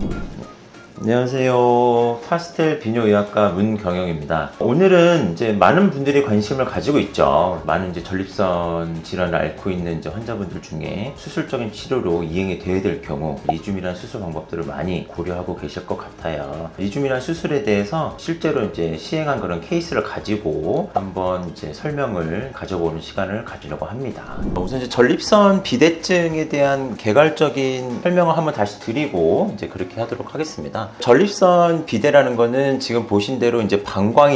Thank you. 안녕하세요. 파스텔 비뇨의학과 문경영입니다. 오늘은 이제 많은 분들이 관심을 가지고 있죠. 많은 이제 전립선 질환을 앓고 있는 이제 환자분들 중에 수술적인 치료로 이행이 돼야 될 경우 이줌이란 수술 방법들을 많이 고려하고 계실 것 같아요. 이줌이란 수술에 대해서 실제로 이제 시행한 그런 케이스를 가지고 한번 이제 설명을 가져보는 시간을 가지려고 합니다. 우선 이제 전립선 비대증에 대한 개괄적인 설명을 한번 다시 드리고 이제 그렇게 하도록 하겠습니다. 전립선 비대라는 거는 지금 보신 대로 이제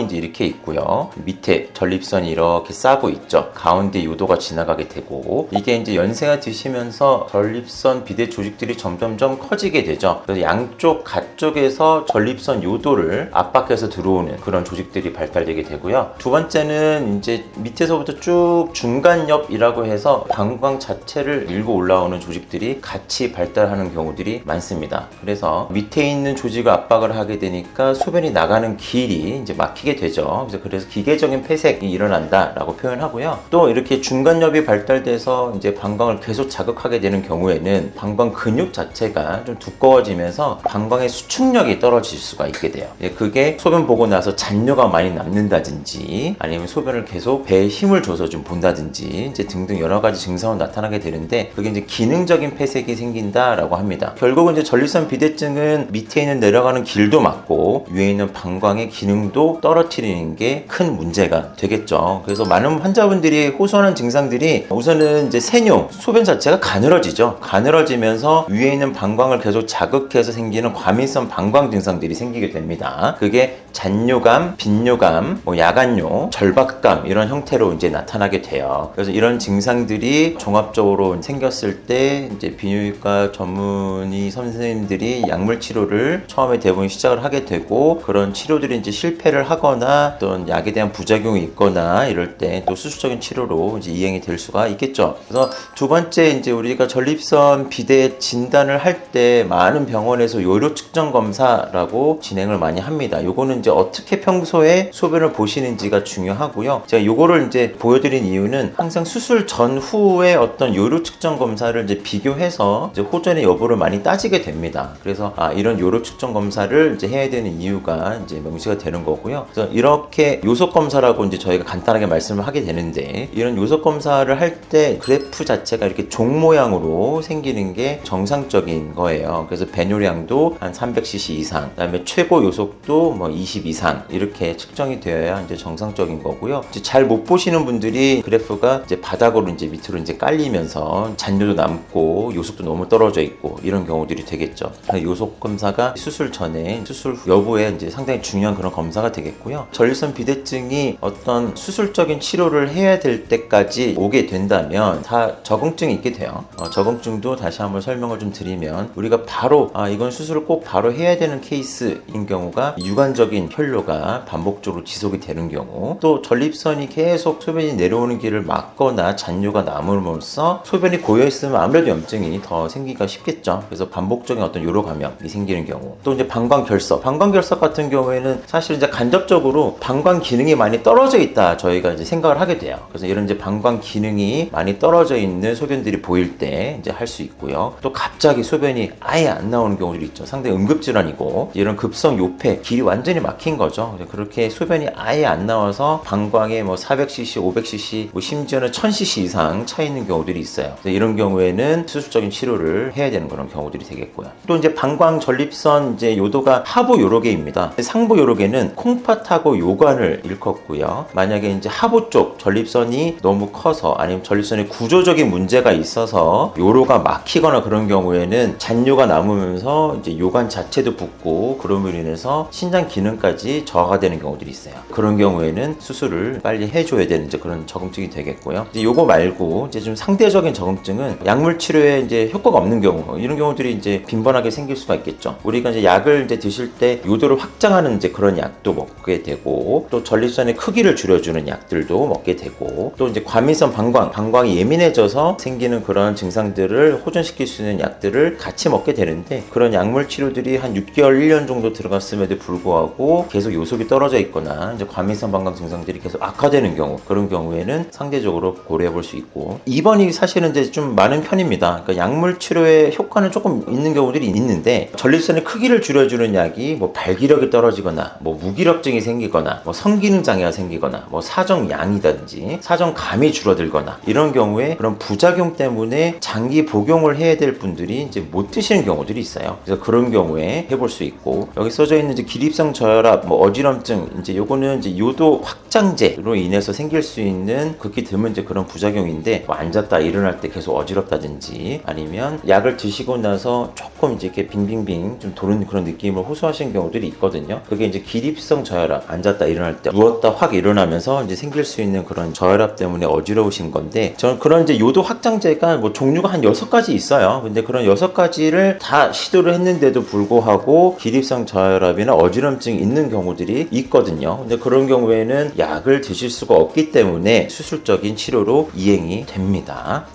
이제 이렇게 있고요. 밑에 전립선이 이렇게 싸고 있죠. 가운데 요도가 지나가게 되고 이게 이제 연세가 드시면서 전립선 비대 조직들이 점점점 커지게 되죠. 그래서 양쪽 가쪽에서 전립선 요도를 압박해서 들어오는 그런 조직들이 발달되게 되고요. 두 번째는 이제 밑에서부터 쭉 중간엽이라고 해서 방광 자체를 밀고 올라오는 조직들이 같이 발달하는 경우들이 많습니다. 그래서 밑에 있는 조직을 압박을 하게 되니까 소변이 나가는 길이 이제 막히게 되죠. 그래서 그래서 기계적인 폐색이 일어난다라고 표현하고요. 또 이렇게 중간엽이 발달돼서 이제 방광을 계속 자극하게 되는 경우에는 방광 근육 자체가 좀 두꺼워지면서 방광의 수축력이 떨어질 수가 있게 돼요. 예, 그게 소변 보고 나서 잔뇨가 많이 남는다든지 아니면 소변을 계속 배에 힘을 줘서 좀 본다든지 이제 등등 여러 가지 증상으로 나타나게 되는데 그게 이제 기능적인 폐색이 생긴다라고 합니다. 결국은 이제 전립선 비대증은 밑에 있는 내려가는 길도 막고 위에 있는 방광의 기능도 떨어뜨리는 게 큰 문제가 되겠죠. 그래서 많은 환자분들이 호소하는 증상들이 우선은 이제 세뇨, 소변 자체가 가늘어지죠. 가늘어지면서 위에 있는 방광을 계속 자극해서 생기는 과민성 방광 증상들이 생기게 됩니다. 그게 잔뇨감, 빈뇨감, 뭐 야간뇨, 절박감 이런 형태로 이제 나타나게 돼요. 그래서 이런 증상들이 종합적으로 생겼을 때 이제 비뇨기과 전문의 선생님들이 약물 치료를 처음에 대부분 시작을 하게 되고 그런 치료들이 이제 실패를 하거나 어떤 약에 대한 부작용이 있거나 이럴 때 또 수술적인 치료로 이제 이행이 될 수가 있겠죠. 그래서 두 번째 이제 우리가 전립선 비대 진단을 할 때 많은 병원에서 요로 측정 검사라고 진행을 많이 합니다. 요거는 이제 어떻게 평소에 소변을 보시는지가 중요하고요. 제가 요거를 이제 보여드린 이유는 항상 수술 전후에 어떤 요로 측정 검사를 이제 비교해서 이제 호전의 여부를 많이 따지게 됩니다. 그래서 아 이런 요로 측정 검사를 이제 해야 되는 이유가 이제 명시가 되는 거고요. 그래서 이렇게 요소 검사라고 이제 저희가 간단하게 말씀을 하게 되는데 이런 요소 검사를 할 때 그래프 자체가 이렇게 종 모양으로 생기는 게 정상적인 거예요. 그래서 배뇨량도 한 300cc 이상, 그다음에 최고 요속도 뭐 20 이상 이렇게 측정이 되어야 이제 정상적인 거고요. 이제 잘 못 보시는 분들이 그래프가 이제 바닥으로 이제 밑으로 이제 깔리면서 잔뇨도 남고 요속도 너무 떨어져 있고 이런 경우들이 되겠죠. 요속 검사가 수술 전에 수술 후 여부에 이제 상당히 중요한 그런 검사가 되겠고요. 전립선 비대증이 어떤 수술적인 치료를 해야 될 때까지 오게 된다면 다 적응증이 있게 돼요. 어, 적응증도 다시 한번 설명을 좀 드리면 우리가 바로 아 이건 수술을 꼭 바로 해야 되는 케이스인 경우가 유관적인 혈뇨가 반복적으로 지속이 되는 경우 또 전립선이 계속 소변이 내려오는 길을 막거나 잔뇨가 남음으로써 소변이 고여 있으면 아무래도 염증이 더 생기기가 쉽겠죠. 그래서 반복적인 어떤 요로 감염이 생기는 경우 또 이제 방광 결석, 방광 결석 같은 경우에는 사실 이제 간접적으로 방광 기능이 많이 떨어져 있다 저희가 이제 생각을 하게 돼요. 그래서 이런 이제 방광 기능이 많이 떨어져 있는 소변들이 보일 때 이제 할 수 있고요. 또 갑자기 소변이 아예 안 나오는 경우들이 있죠. 상당히 응급질환이고 이런 급성 요폐 길이 완전히 막힌 거죠. 그렇게 소변이 아예 안 나와서 방광에 뭐 400cc, 500cc, 뭐 심지어는 1000cc 이상 차 있는 경우들이 있어요. 이런 경우에는 수술적인 치료를 해야 되는 그런 경우들이 되겠고요. 또 이제 방광 전립선 이제 요도가 하부 요로계입니다. 상부 요로계는 콩팥하고 요관을 일컫고요. 만약에 이제 하부 쪽 전립선이 너무 커서 아니면 전립선에 구조적인 문제가 있어서 요로가 막히거나 그런 경우에는 잔뇨가 남으면서 이제 요관 자체도 붓고 그럼으로 인해서 신장 기능까지 저하가 되는 경우들이 있어요. 그런 경우에는 수술을 빨리 해줘야 되는 이제 그런 적응증이 되겠고요. 이제 요거 말고 이제 좀 상대적인 적응증은 약물 치료에 이제 효과가 없는 경우 이런 경우들이 이제 빈번하게 생길 수가 있겠죠. 우리가 이제 약을 이제 드실 때 요도를 확장하는 이제 그런 약도 먹게 되고 또 전립선의 크기를 줄여주는 약들도 먹게 되고 또 이제 과민성 방광, 방광이 예민해져서 생기는 그런 증상들을 호전시킬 수 있는 약들을 같이 먹게 되는데 그런 약물 치료들이 한 6개월, 1년 정도 들어갔음에도 불구하고 계속 요속이 떨어져 있거나 이제 과민성 방광 증상들이 계속 악화되는 경우 그런 경우에는 상대적으로 고려해 볼 수 있고 입원이 사실은 이제 좀 많은 편입니다. 그러니까 약물 치료의 효과는 조금 있는 경우들이 있는데 전립선의 크기를 줄여주는 약이 뭐 발기력이 떨어지거나 뭐 무기력증이 생기거나 뭐 성기능 장애가 생기거나 뭐 사정양이든지 사정감이 줄어들거나 이런 경우에 그런 부작용 때문에 장기 복용을 해야 될 분들이 이제 못 드시는 경우들이 있어요. 그래서 그런 경우에 해볼 수 있고 여기 써져 있는 이제 기립성 저혈압, 뭐 어지럼증 이제 요거는 이제 요도 확장제로 인해서 생길 수 있는 극히 드문 이제 그런 부작용인데 뭐 앉았다 일어날 때 계속 어지럽다든지 아니면 약을 드시고 나서 조금 이제 이렇게 빙빙빙 좀 도는 그런 느낌을 호소하시는 경우들이 있거든요. 그게 이제 기립성 저혈압 앉았다 일어날 때 누웠다 확 일어나면서 이제 생길 수 있는 그런 저혈압 때문에 어지러우신 건데 저는 그런 이제 요도 확장제가 뭐 종류가 한 여섯 가지 있어요. 근데 그런 여섯 가지를 다 시도를 했는데도 불구하고 기립성 저혈압이나 어지럼증이 있는 경우들이 있거든요. 근데 그런 경우에는 약을 드실 수가 없기 때문에 수술적인 치료로 이행이 됩니다.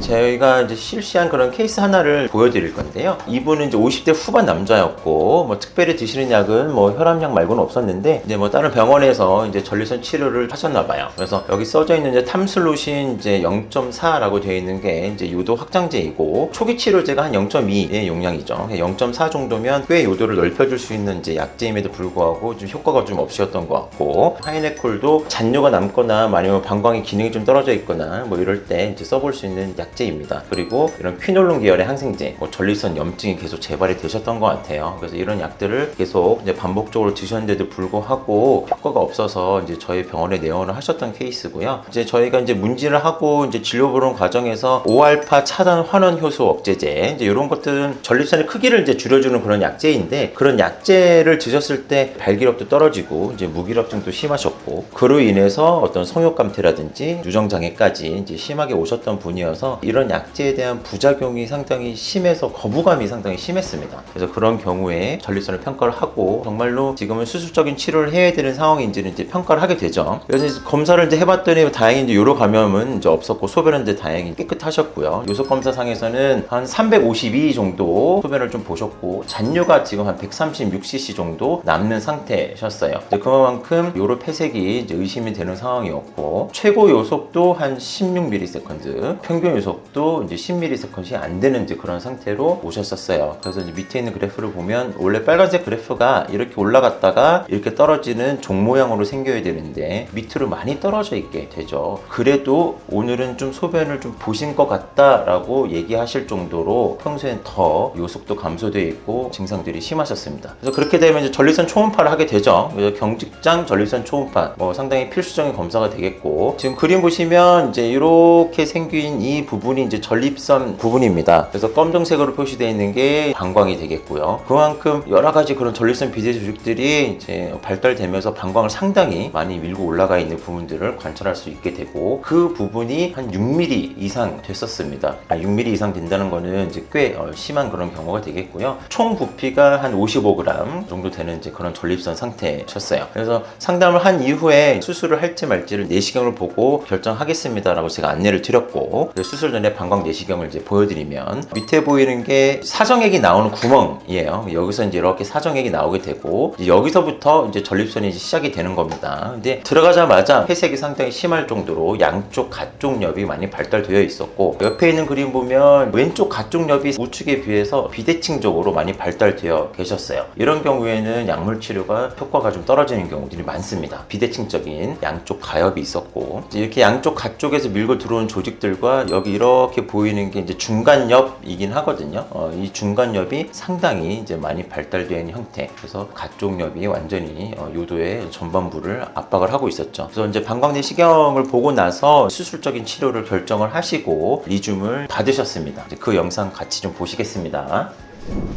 저희가 이제 실시한 그런 케이스 하나를 보여드릴 건데요. 이분은 이제 50대 후반 남자였고, 뭐 특별히 드시는 약은 뭐 혈압약 말고는 없었는데, 이제 뭐 다른 병원에서 이제 전리선 치료를 하셨나봐요. 그래서 여기 써져 있는 이제 탐슬루신 이제 0.4라고 되어 있는 게 이제 요도 확장제이고, 초기 치료제가 한 0.2의 용량이죠. 0.4 정도면 꽤 요도를 넓혀줄 수 있는 이제 약제임에도 불구하고 좀 효과가 좀 없으셨던 것 같고, 하이네콜도 잔뇨가 남거나 아니면 방광의 기능이 좀 떨어져 있거나 뭐 이럴 때 이제 써볼 수 있는 약제입니다. 그리고 이런 퀴놀론 계열의 항생제, 뭐 전리선 염증이 계속 재발이 되셨던 것 같아요. 그래서 이런 약들을 계속 이제 반복적으로 드셨는데도 불구하고 효과가 없어서 이제 저희 병원에 내원을 하셨던 케이스고요. 이제 저희가 이제 문지를 하고 이제 진료 보는 과정에서 5알파 차단 환원 효소 억제제 이제 이런 것들은 전립선의 크기를 이제 줄여주는 그런 약제인데 그런 약제를 드셨을 때 발기력도 떨어지고 이제 무기력증도 심하셨고 그로 인해서 어떤 성욕 감퇴라든지 유정 장애까지 이제 심하게 오셨던 분이어서 이런 약제에 대한 부작용이 상당히 심해서 거부감이 상당히 심했습니다. 그래서 그런 경우에 전립선을 평가를 하고 정말로 지금은 수술적인 치료를 해야 되는 상황인지는 이제 평가를 하게 되죠. 그래서 검사를 이제 해봤더니 다행히 이제 요로 감염은 이제 없었고 소변은 이제 다행히 깨끗하셨고요. 요소 검사상에서는 한 352 정도 소변을 좀 보셨고 잔뇨가 지금 한 136cc 정도 남는 상태셨어요. 그만큼 요로 폐색이 이제 의심이 되는 상황이었고 최고 요속도 한 16ms, 평균 요속도 이제 10ms 안 되는 이제 그런 상태로 오셨었어요. 그래서 이제 밑에 있는 그래프를 보면 원래 빨간색 그래프가 이렇게 올라갔다가 이렇게 떨어지는 종 모양으로 생겨야 되는데 밑으로 많이 떨어져 있게 되죠. 그래도 오늘은 좀 소변을 좀 보신 것 같다라고 얘기하실 정도로 평소엔 더 요속도 감소되어 있고 증상들이 심하셨습니다. 그래서 그렇게 되면 이제 전립선 초음파를 하게 되죠. 그래서 경직장 전립선 초음파 뭐 상당히 필수적인 검사가 되겠고 지금 그림 보시면 이제 이렇게 생긴 이 부분이 이제 전립선 부분입니다. 그래서 검정색으로 표시되어 있는 게 방광이 되겠고요. 그만큼 여러 가지 그런 전립선 비대 조직들이 이제 발달되면서 방광을 상당히 많이 밀고 올라가 있는 부분들을 관찰할 수 있게 되고 그 부분이 한 6mm 이상 됐었습니다. 아, 6mm 이상 된다는 거는 이제 꽤 어, 심한 그런 경우가 되겠고요. 총 부피가 한 55g 정도 되는 이제 그런 전립선 상태셨어요. 그래서 상담을 한 이후에 수술을 할지 말지를 내시경을 보고 결정하겠습니다라고 제가 안내를 드렸고 수술 전에 방광 내시경을 이제 보여드리면 밑에 보이는 게 사정액이 나오는 구멍이에요. 여기서 이제 이렇게 사정액이 나오게 되고 이제 여기서부터 이제 전립선이 이제 시작이 되는 겁니다. 근데 들어가자마자 폐색이 상당히 심할 정도로 양쪽 가쪽 엽이 많이 발달되어 있었고 옆에 있는 그림 보면 왼쪽 가쪽 엽이 우측에 비해서 비대칭적으로 많이 발달되어 계셨어요. 이런 경우에는 약물 치료가 효과가 좀 떨어지는 경우들이 많습니다. 비대칭적인 양쪽 가엽이 있었고 이렇게 양쪽 가쪽에서 밀고 들어온 조직들과 여기 이렇게 보이는 게 이제 중간엽이긴 하거든요. 어, 이 중간엽이 상당히 이제 많이 있는 형태. 그래서 가쪽 엽이 완전히 어, 요도의 전반부를 압박을 하고 있었죠. 그래서 이제 방광 내 시경을 보고 나서 수술적인 치료를 결정을 하시고 리줌을 받으셨습니다. 그 영상 같이 좀 보시겠습니다.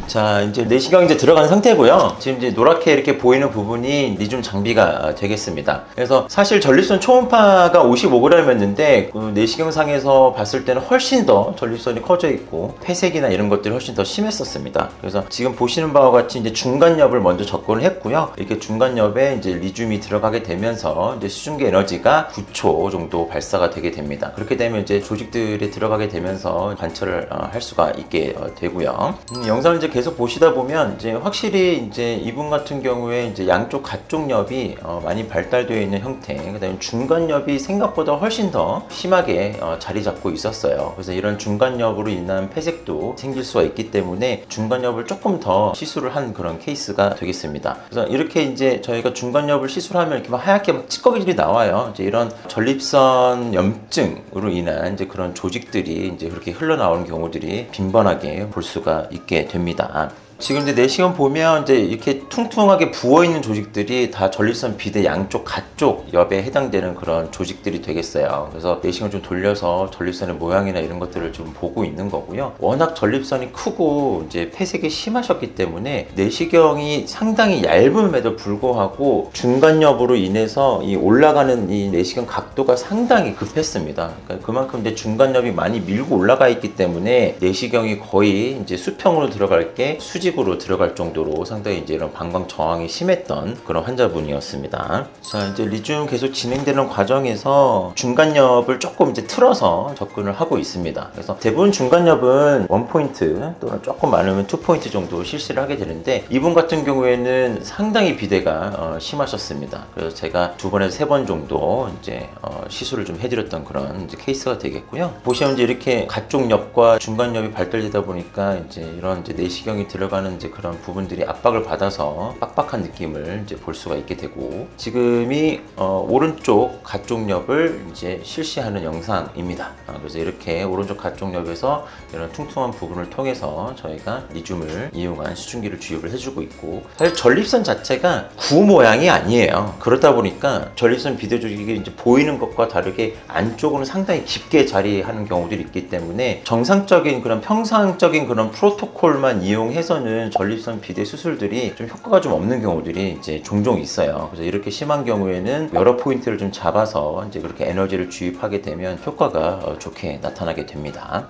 자 이제 내시경 이제 들어간 상태고요. 지금 이제 노랗게 이렇게 보이는 부분이 리줌 장비가 되겠습니다. 그래서 사실 전립선 초음파가 55g이었는데 그 내시경상에서 봤을 때는 훨씬 더 전립선이 커져 있고 폐색이나 이런 것들이 훨씬 더 심했었습니다. 그래서 지금 보시는 바와 같이 이제 중간엽을 먼저 접근을 했고요. 이렇게 중간엽에 이제 리줌이 들어가게 되면서 이제 수증기 에너지가 9초 정도 발사가 되게 됩니다. 그렇게 되면 이제 조직들이 들어가게 되면서 관찰을 어, 할 수가 있게 어, 되고요. 음, 영상을 이제 계속 보시다 보면 이제 확실히 이제 이분 같은 경우에 이제 양쪽 가쪽 엽이 어, 많이 발달되어 있는 형태, 그다음에 중간 엽이 생각보다 훨씬 더 심하게 어, 자리 잡고 있었어요. 그래서 이런 중간 엽으로 인한 폐색도 생길 수가 있기 때문에 중간 엽을 조금 더 시술을 한 그런 케이스가 되겠습니다. 그래서 이렇게 이제 저희가 중간 엽을 시술하면 이렇게 막 하얗게 막 찌꺼기들이 나와요. 이제 이런 전립선 염증으로 인한 이제 그런 조직들이 이제 그렇게 흘러나오는 경우들이 빈번하게 볼 수가 있게 됩니다. 지금 이제 내시경 보면 이제 이렇게 퉁퉁하게 부어 있는 조직들이 다 전립선 비대 양쪽 가쪽 옆에 해당되는 그런 조직들이 되겠어요. 그래서 내시경을 좀 돌려서 전립선의 모양이나 이런 것들을 좀 보고 있는 거고요. 워낙 전립선이 크고 이제 폐색이 심하셨기 때문에 내시경이 상당히 얇음에도 불구하고 중간엽으로 인해서 이 올라가는 이 내시경 각도가 상당히 급했습니다. 그러니까 그만큼 이제 중간엽이 많이 밀고 올라가 있기 때문에 내시경이 거의 이제 수평으로 들어갈 게 수직 으로 들어갈 정도로 상당히 이제 이런 방광 저항이 심했던 그런 환자분이었습니다. 자, 이제 리튬 계속 진행되는 과정에서 중간엽을 조금 이제 틀어서 접근을 하고 있습니다. 그래서 대부분 중간엽은 원 포인트 또는 조금 많으면 투 포인트 정도 실시를 하게 되는데 이분 같은 경우에는 상당히 비대가 어, 심하셨습니다. 그래서 제가 두 번에서 세 번 정도 이제 어, 시술을 좀 해드렸던 그런 케이스가 되겠고요. 보시면 이제 이렇게 가쪽 엽과 중간 엽이 발달되다 보니까 이제 이런 이제 내시경이 들어가 는 이제 그런 부분들이 압박을 받아서 빡빡한 느낌을 이제 볼 수가 있게 되고 지금이 어, 오른쪽 가쪽 엽을 이제 실시하는 영상입니다. 아, 그래서 이렇게 오른쪽 가쪽 엽에서 이런 퉁퉁한 부분을 통해서 저희가 리튬을 이용한 수증기를 주입을 해주고 있고 사실 전립선 자체가 구 모양이 아니에요. 그러다 보니까 전립선 비대 조직이 이제 보이는 것과 다르게 안쪽으로는 상당히 깊게 자리하는 경우들이 있기 때문에 정상적인 그런 평상적인 그런 프로토콜만 이용해서 는 전립선 비대 수술들이 좀 효과가 좀 없는 경우들이 이제 종종 있어요. 그래서 이렇게 심한 경우에는 여러 포인트를 좀 잡아서 이제 그렇게 에너지를 주입하게 되면 효과가 어, 좋게 나타나게 됩니다.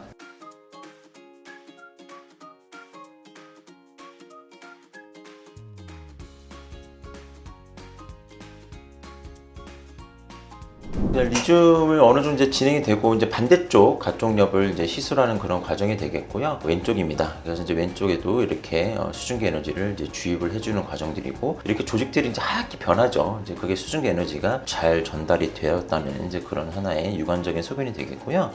리즘을 어느 정도 이제 진행이 되고 이제 반대쪽 가쪽엽을 이제 시술하는 그런 과정이 되겠고요. 왼쪽입니다. 그래서 이제 왼쪽에도 이렇게 어, 수증기 에너지를 이제 주입을 해주는 과정들이고 이렇게 조직들이 이제 하얗게 변하죠. 이제 그게 수증기 에너지가 잘 전달이 되었다는 이제 그런 하나의 유관적인 소견이 되겠고요.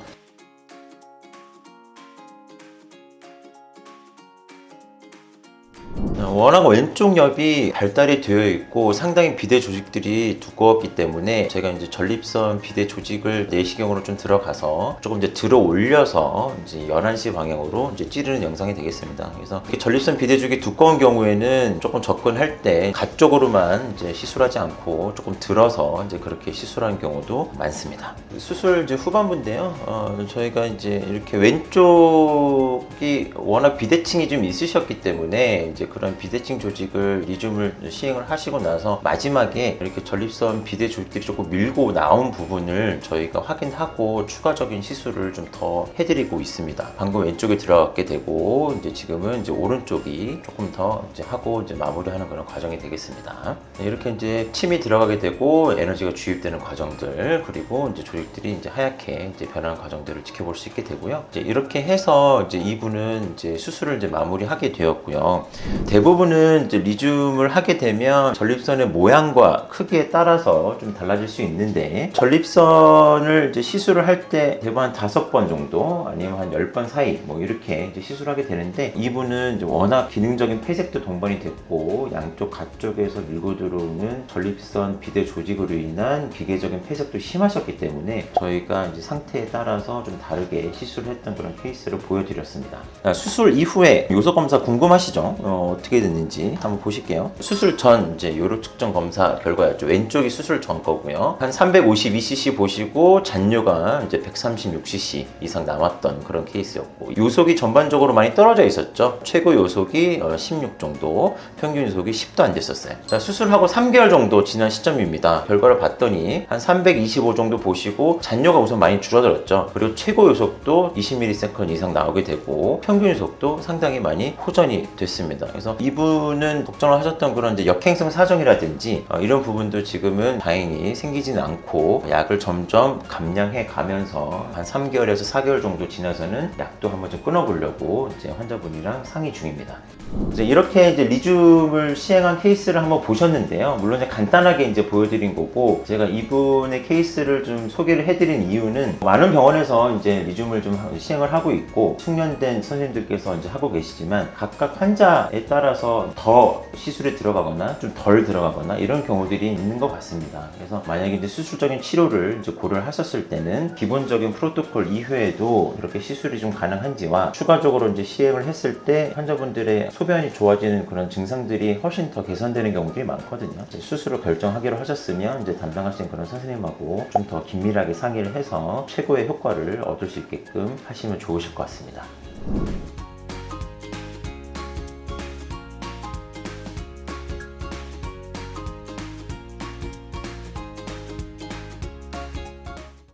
워낙 왼쪽 엽이 발달이 되어 있고 상당히 비대 조직들이 두꺼웠기 때문에 제가 이제 전립선 비대 조직을 내시경으로 좀 들어가서 조금 이제 들어 올려서 이제 11시 방향으로 이제 찌르는 영상이 되겠습니다. 그래서 전립선 비대 조직이 두꺼운 경우에는 조금 접근할 때 가쪽으로만 이제 시술하지 않고 조금 들어서 이제 그렇게 시술하는 경우도 많습니다. 수술 이제 후반부인데요. 어, 저희가 이제 이렇게 왼쪽이 워낙 비대칭이 좀 있으셨기 때문에 이제 그런 비 대칭 조직을 리즘을 시행을 하시고 나서 마지막에 이렇게 전립선 비대 조직들이 조금 밀고 나온 부분을 저희가 확인하고 추가적인 시술을 좀 더 해드리고 있습니다. 방금 왼쪽에 들어갔게 되고 이제 지금은 이제 오른쪽이 조금 더 이제 하고 이제 마무리하는 그런 과정이 되겠습니다. 네, 이렇게 이제 침이 들어가게 되고 에너지가 주입되는 과정들 그리고 이제 조직들이 이제 하얗게 이제 변하는 과정들을 지켜볼 수 있게 되고요. 이제 이렇게 해서 이제 이분은 이제 수술을 이제 마무리하게 되었고요. 대부분 은 이제 리즘을 하게 되면 전립선의 모양과 크기에 따라서 좀 달라질 수 있는데 전립선을 이제 시술을 할 때 대부분 한 다섯 번 정도 아니면 한 열 번 사이 뭐 이렇게 이제 시술하게 되는데 이분은 워낙 기능적인 폐색도 동반이 됐고 양쪽 가쪽에서 밀고 들어오는 전립선 비대 조직으로 인한 기계적인 폐색도 심하셨기 때문에 저희가 이제 상태에 따라서 좀 다르게 시술을 했던 그런 케이스를 보여드렸습니다. 자, 수술 이후에 요소 검사 궁금하시죠? 어, 어떻게 됐는지 한번 보실게요. 수술 전 이제 요로 측정 검사 결과였죠. 왼쪽이 수술 전 거고요. 한 352cc 보시고 잔류가 이제 136cc 이상 남았던 그런 케이스였고 요속이 전반적으로 많이 떨어져 있었죠. 최고 요속이 어, 16 정도, 평균 요속이 10도 안 됐었어요. 자, 수술하고 3개월 정도 지난 시점입니다. 결과를 봤더니 한 325 정도 보시고 잔류가 우선 많이 줄어들었죠. 그리고 최고 요속도 20ms 이상 나오게 되고 평균 요속도 상당히 많이 호전이 됐습니다. 그래서 이 분은 걱정을 하셨던 그런 이제 역행성 사정이라든지 어, 이런 부분도 지금은 다행히 생기지는 않고 약을 점점 감량해 가면서 한 3개월에서 4개월 정도 지나서는 약도 한번 좀 끊어보려고 이제 환자분이랑 상의 중입니다. 이제 이렇게 이제 리줌을 시행한 케이스를 한번 보셨는데요. 물론 이제 간단하게 이제 보여드린 거고 제가 이분의 케이스를 좀 소개를 해드린 이유는 많은 병원에서 이제 리줌을 좀 시행을 하고 있고 숙련된 선생님들께서 이제 하고 계시지만 각각 환자에 따라서 더 시술에 들어가거나 좀 덜 들어가거나 이런 경우들이 있는 것 같습니다. 그래서 만약에 이제 수술적인 치료를 이제 고려를 하셨을 때는 기본적인 프로토콜 이후에도 이렇게 시술이 좀 가능한지와 추가적으로 이제 시행을 했을 때 환자분들의 소변이 좋아지는 그런 증상들이 훨씬 더 개선되는 경우들이 많거든요. 수술을 결정하기로 하셨으면 이제 담당하시는 그런 선생님하고 좀 더 긴밀하게 상의를 해서 최고의 효과를 얻을 수 있게끔 하시면 좋으실 것 같습니다.